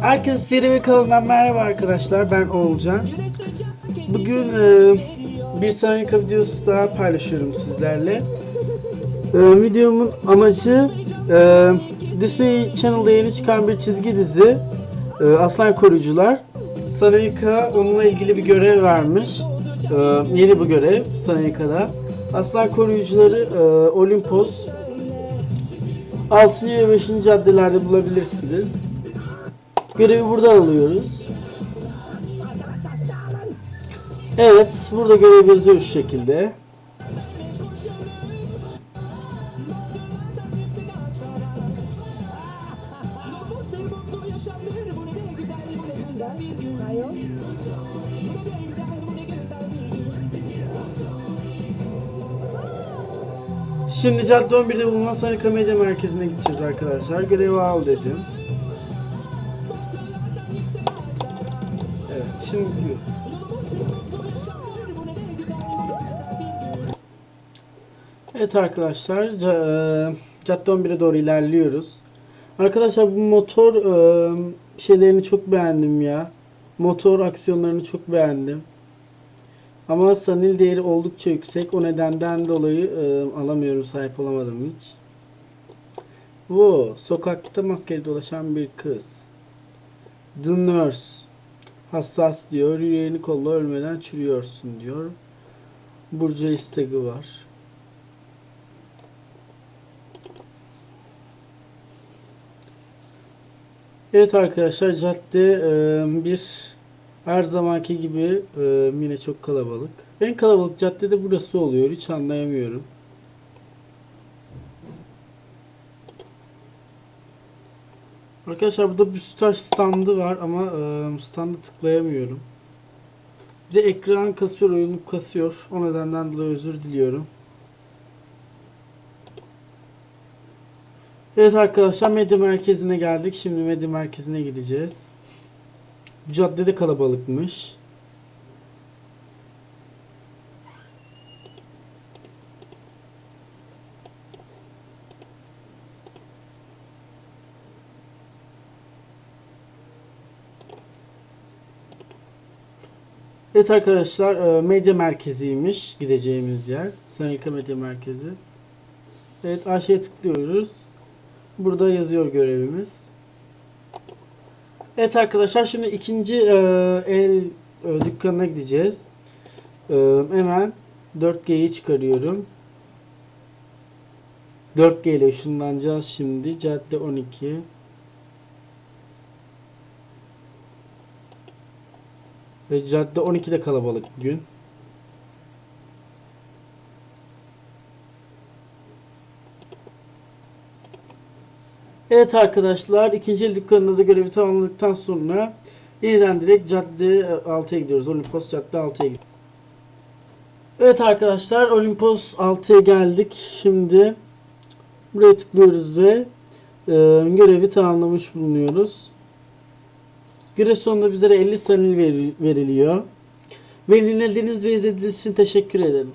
Herkese seri ve kanalından merhaba arkadaşlar. Ben Oğulcan. Bugün e, bir Sonic videosu daha paylaşıyorum sizlerle. E, videomun amacı e, Disney Channel'da yeni çıkan bir çizgi dizi e, Aslan Koruyucular. Sonic'a onunla ilgili bir görev vermiş. E, yeni bu görev Sonic'a'da. Aslan Koruyucuları e, Olimpos 6. ve 5. caddelerde bulabilirsiniz. Görevi buradan alıyoruz. Evet, burada görev yazıyor şu şekilde. Şimdi Cadde 11'de bulunan Sarıka Medya Merkezi'ne gideceğiz arkadaşlar. Görevi al dedim. Evet, şimdi gidiyoruz. Evet arkadaşlar, ca- Cadde 11'e doğru ilerliyoruz. Arkadaşlar bu motor e, şeylerini çok beğendim ya. Motor aksiyonlarını çok beğendim. Ama sanil değeri oldukça yüksek. O nedenden dolayı e, alamıyorum, sahip olamadım hiç. Bu sokakta maskeli dolaşan bir kız. The Nurse. Hassas diyor. Yüreğini kolla ölmeden çürüyorsun diyor. Burcu istegi var. Evet arkadaşlar cadde e, bir her zamanki gibi e, yine çok kalabalık. En kalabalık cadde de burası oluyor. Hiç anlayamıyorum. Arkadaşlar burada bir sütaş standı var ama e, standa tıklayamıyorum. Bir de ekran kasıyor, oyunu kasıyor. O nedenden dolayı özür diliyorum. Evet arkadaşlar medya merkezine geldik. Şimdi medya merkezine gideceğiz. Bu caddede kalabalıkmış. Evet arkadaşlar e, medya merkeziymiş gideceğimiz yer. Sonika Medya Merkezi. Evet aşağıya tıklıyoruz. Burada yazıyor görevimiz. Evet arkadaşlar şimdi ikinci e, el e, dükkanına gideceğiz. E, hemen 4G'yi çıkarıyorum. 4G ile ışınlanacağız şimdi. Cadde 12. Ve cadde 12'de kalabalık bugün. Evet arkadaşlar ikinci dükkanında da görevi tamamladıktan sonra yeniden direkt cadde 6'ya gidiyoruz. Olimpos cadde 6'ya gidiyoruz. Evet arkadaşlar Olimpos 6'ya geldik. Şimdi buraya tıklıyoruz ve e, görevi tamamlamış bulunuyoruz. Görev sonunda bizlere 50 sanil veri- veriliyor. Beni dinlediğiniz ve izlediğiniz için teşekkür ederim.